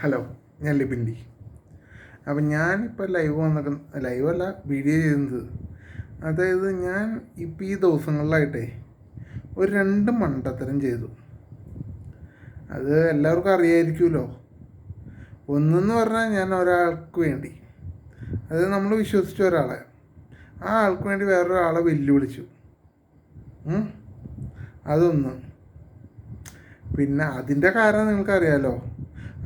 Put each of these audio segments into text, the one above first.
Hello ഞാൻ ലിബിൻഡി അപ്പം ഞാനിപ്പോൾ ലൈവ് വന്നിരിക്കുന്ന ലൈവ് അല്ല വീഡിയോ ചെയ്യുന്നത്. അതായത് ഞാൻ ഇപ്പം ഈ ദിവസങ്ങളിലായിട്ടേ ഒരു രണ്ട് മണ്ടത്തരം ചെയ്തു. അത് എല്ലാവർക്കും അറിയായിരിക്കുമല്ലോ. ഒന്നെന്ന് പറഞ്ഞാൽ ഞാൻ ഒരാൾക്ക് വേണ്ടി. അത് നമ്മൾ വിശ്വസിച്ച ഒരാളെ. ആ ആൾക്ക് വേണ്ടി വേറൊരാളെ വെല്ലുവിളിച്ചു? അതൊന്ന്. പിന്നെ അതിന്റെ കാരണം നിങ്ങൾക്കറിയാലോ.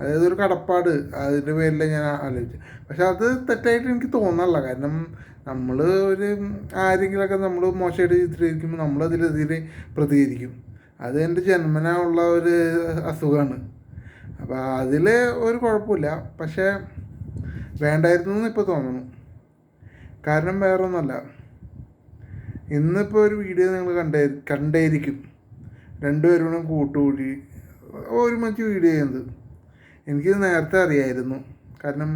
അതായത് ഒരു കടപ്പാട്. അതിന്റെ പേരിൽ ഞാൻ ആലോചിച്ചു. പക്ഷെ അത് തെറ്റായിട്ട് എനിക്ക് തോന്നല്ല. കാരണം നമ്മൾ ഒരു ആരെങ്കിലുമൊക്കെ നമ്മൾ മോശമായിട്ട് ചിത്രീകരിക്കുമ്പോൾ നമ്മളതിലെതിരെ പ്രതികരിക്കും. അത് എന്റെ ജന്മനാ ഉള്ള ഒരു അസുഖമാണ് അപ്പോൾ അതിൽ ഒരു കുഴപ്പമില്ല. പക്ഷേ വേണ്ടായിരുന്നു എന്ന് ഇപ്പോൾ തോന്നുന്നു. കാരണം വേറെ ഒന്നുമല്ല ഇന്നിപ്പോൾ ഒരു വീഡിയോ നിങ്ങൾ കണ്ടേ കണ്ടേയിരിക്കും. രണ്ടുപേരും കൂട്ടുകൂടി. ഒരുമിച്ച് വീഡിയോ ചെയ്യുന്നത്. എനിക്കിത് നേരത്തെ അറിയായിരുന്നു. കാരണം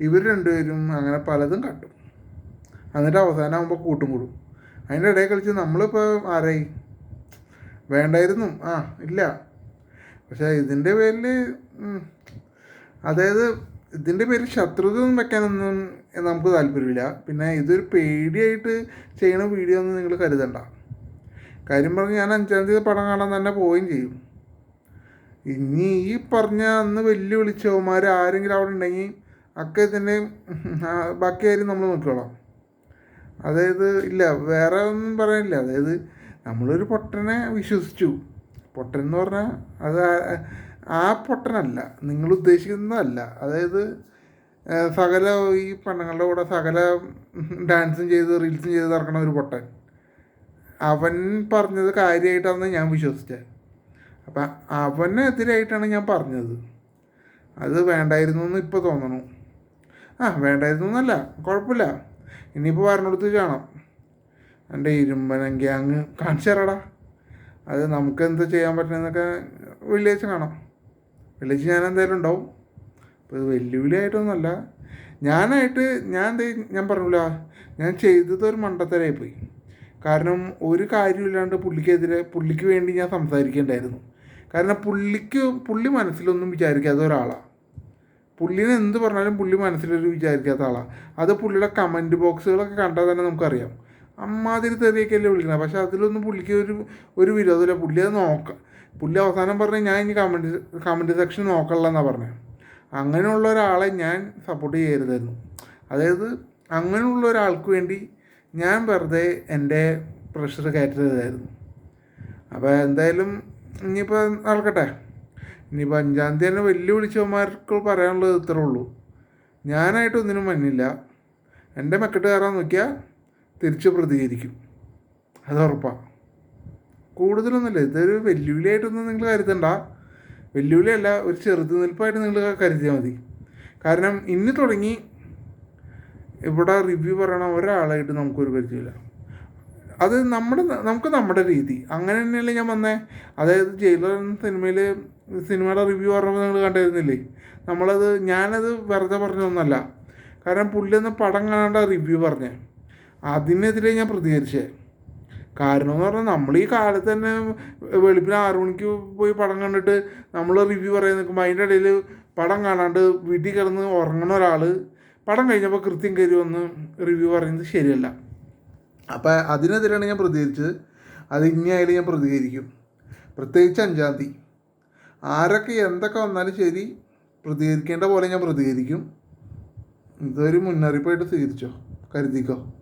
ഇവർ രണ്ടുപേരും അങ്ങനെ പലതും കണ്ടു. എന്നിട്ട് അവസാനം ആകുമ്പോൾ കൂട്ടും കൂടും അതിന്റെ ഇടയിൽ കളിച്ച് നമ്മളിപ്പോൾ ആരായി? വേണ്ടായിരുന്നു. ആ ഇല്ല. പക്ഷേ ഇതിന്റെ പേരിൽ അതായത് ഇതിന്റെ പേരിൽ ശത്രുത ഒന്നും വെക്കാനൊന്നും നമുക്ക് താല്പര്യമില്ല. പിന്നെ ഇതൊരു പേടിയായിട്ട് ചെയ്യണ വീഡിയോ ഒന്നും നിങ്ങൾ കരുതണ്ട. കാര്യം പറഞ്ഞ് ഞാൻ അഞ്ചാം തീയതി പടം കാണാൻ തന്നെ പോവുകയും ചെയ്യും. ഇനി ഈ പറഞ്ഞ അന്ന് വെല്ലുവിളിച്ചവന്മാർ ആരെങ്കിലും അവിടെ ഉണ്ടെങ്കിൽ ഒക്കെ തന്നെ ബാക്കി കാര്യം നമ്മൾ നോക്കിക്കോളാം. അതായത് ഇല്ല വേറെ ഒന്നും പറയാനില്ല. അതായത് നമ്മളൊരു പൊട്ടനെ വിശ്വസിച്ചു. പൊട്ടൻ എന്ന് പറഞ്ഞാൽ അത് ആ- പൊട്ടനല്ല നിങ്ങൾ ഉദ്ദേശിക്കുന്നതല്ല. അതായത് സകല ഈ പെണ്ണുങ്ങളുടെ കൂടെ സകല ഡാൻസും ചെയ്ത് റീൽസും ചെയ്ത് നടക്കണ ഒരു പൊട്ടൻ. അവൻ പറഞ്ഞത് കാര്യമായിട്ടാണെന്ന് ഞാൻ വിശ്വസിച്ചത് അപ്പം അവനെതിരായിട്ടാണ് ഞാൻ പറഞ്ഞത്. അത് വേണ്ടായിരുന്നു എന്ന് ഇപ്പോൾ തോന്നണു. ആ വേണ്ടായിരുന്നു എന്നല്ല കുഴപ്പമില്ല. ഇനിയിപ്പോൾ വരണടുത്ത് കാണാം എന്റെ ഇരുമ്പനം അങ്ങ് കാണിച്ചു തരാടാ അത് നമുക്ക് എന്താ ചെയ്യാൻ പറ്റുന്നതൊക്കെ വെള്ളിയാഴ്ച കാണാം. വെള്ളിയാഴ്ച ഞാൻ എന്തായാലും ഉണ്ടാവും. അപ്പോൾ ഇത് വെല്ലുവിളിയായിട്ടൊന്നുമല്ല. ഞാനായിട്ട് ഞാൻ എന്താ ഞാൻ പറഞ്ഞില്ല. ഞാൻ ചെയ്തത് ഒരു മണ്ടത്തരായി പോയി കാരണം ഒരു കാര്യമില്ലാണ്ട് പുള്ളിക്കെതിരെ പുള്ളിക്ക് വേണ്ടി ഞാൻ സംസാരിക്കേണ്ടായിരുന്നു. കാരണം പുള്ളിക്ക് പുള്ളി മനസ്സിലൊന്നും വിചാരിക്കാത്ത ഒരാളാണ് പുള്ളിനെ എന്ത് പറഞ്ഞാലും പുള്ളി മനസ്സിലൊരു വിചാരിക്കാത്ത ആളാണ് അത് പുള്ളിയുടെ കമന്റ് ബോക്സുകളൊക്കെ കണ്ടാൽ തന്നെ നമുക്കറിയാം. അമ്മാതിരി തെറിയൊക്കെയല്ലേ വിളിക്കുന്നത് പക്ഷേ അതിലൊന്നും പുള്ളിക്ക് ഒരു ഒരു വിരോധമില്ല. പുള്ളി അത് നോക്കുക പുള്ളി അവസാനം പറഞ്ഞാൽ ഞാൻ ഇനി കമന്റ് കമന്റ് സെക്ഷൻ നോക്കല്ല എന്നാണ് പറഞ്ഞത് അങ്ങനെയുള്ള ഒരാളെ ഞാൻ സപ്പോർട്ട് ചെയ്യരുതായിരുന്നു. അതായത് അങ്ങനെയുള്ള ഒരാൾക്ക് വേണ്ടി ഞാൻ വെറുതെ എന്റെ പ്രഷർ കയറ്റരുതായിരുന്നു അപ്പോൾ എന്തായാലും ഇനിയിപ്പോൾ നടക്കട്ടെ. ഇനിയിപ്പോൾ അഞ്ചാം തീയതി തന്നെ വെല്ലുവിളിച്ചവന്മാർക്ക് പറയാനുള്ളത് ഇത്രേ ഉള്ളൂ. ഞാനായിട്ട് ഒന്നിനും മഞ്ഞില്ല എന്റെ മെക്കെട്ട് കയറാൻ നോക്കിയാൽ തിരിച്ച് പ്രതികരിക്കും. അത് ഉറപ്പാണ് കൂടുതലൊന്നുമില്ല. ഇതൊരു വെല്ലുവിളിയായിട്ടൊന്നും നിങ്ങൾ കരുതണ്ട. വെല്ലുവിളിയല്ല ഒരു ചെറുത്തുനിൽപ്പായിട്ട് നിങ്ങൾ കരുതിയാൽ മതി. കാരണം ഇന്ന് തുടങ്ങി ഇവിടെ റിവ്യൂ പറയണ ഒരാളായിട്ട് നമുക്കൊരു പരിചയമില്ല. അത് നമ്മുടെ നമുക്ക് നമ്മുടെ രീതി. അങ്ങനെ തന്നെയല്ലേ ഞാൻ വന്നേ. അതായത് ജയിലർ എന്ന സിനിമയിൽ സിനിമയുടെ റിവ്യൂ പറഞ്ഞപ്പോൾ നിങ്ങൾ കണ്ടിരുന്നില്ലേ? നമ്മളത് ഞാനത് വെറുതെ പറഞ്ഞൊന്നല്ല കാരണം പുള്ളി എന്ന പടം കാണാണ്ട റിവ്യൂ പറഞ്ഞേ. അതിനെതിരെ ഞാൻ പ്രതികരിച്ചേ. കാരണം എന്ന് പറഞ്ഞാൽ നമ്മൾ ഈ കാലത്ത് തന്നെ വെളുപ്പിന് ആറു മണിക്ക് പോയി പടം കണ്ടിട്ട് നമ്മൾ റിവ്യൂ പറയാൻ നിൽക്കുമ്പോൾ അതിന്റെ ഇടയിൽ പടം കാണാണ്ട് വീട്ടിൽ കിടന്ന് ഉറങ്ങണ ഒരാൾ പടം കഴിഞ്ഞപ്പോൾ കൃത്യം കയറി വന്ന് റിവ്യൂ പറയുന്നത് ശരിയല്ല. അപ്പോൾ അതിനെതിരെയാണ് ഞാൻ പ്രതികരിച്ചത്. അത് ഇനിയായാലും ഞാൻ പ്രതികരിക്കും. പ്രത്യേകിച്ച് അഞ്ചാം തീയതി. ആരൊക്കെ എന്തൊക്കെ വന്നാലും ശരി പ്രതികരിക്കേണ്ട പോലെ ഞാൻ പ്രതികരിക്കും. ഇതൊരു മുന്നറിയിപ്പായിട്ട് സ്വീകരിച്ചോ? കരുതിക്കോ?